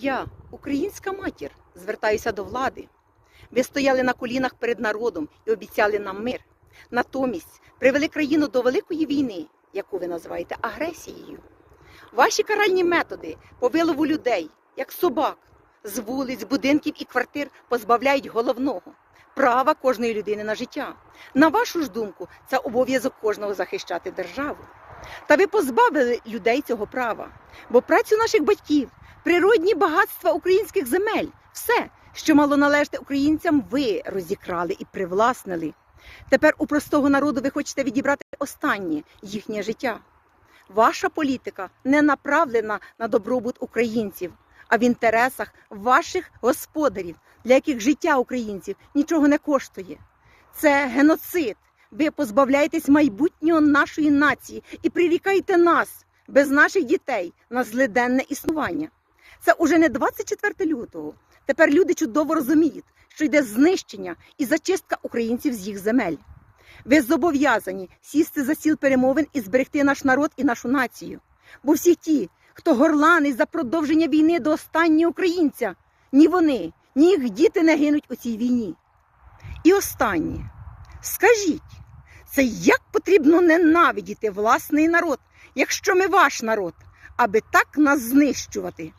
Я, українська матір, звертаюся до влади. Ви стояли на колінах перед народом і обіцяли нам мир. Натомість привели країну до великої війни, яку ви називаєте агресією. Ваші каральні методи по вилову людей, як собак, з вулиць, будинків і квартир позбавляють головного права кожної людини на життя. На вашу ж думку, це обов'язок кожного захищати державу. Та ви позбавили людей цього права, бо працю наших батьків, природні багатства українських земель, все, що мало належати українцям, ви розікрали і привласнили. Тепер у простого народу ви хочете відібрати останнє їхнє життя. Ваша політика не направлена на добробут українців, а в інтересах ваших господарів, для яких життя українців нічого не коштує. Це геноцид. Ви позбавляєтесь майбутнього нашої нації і прирікаєте нас без наших дітей на злиденне існування. Це уже не 24 лютого. Тепер люди чудово розуміють, що йде знищення і зачистка українців з їх земель. Ви зобов'язані сісти за стіл перемовин і зберегти наш народ і нашу націю. Бо всі ті, хто горланить за продовження війни до останнього українця, ні вони, ні їх діти не гинуть у цій війні. І останнє. Скажіть, це як потрібно ненавидіти власний народ, якщо ми ваш народ, аби так нас знищувати?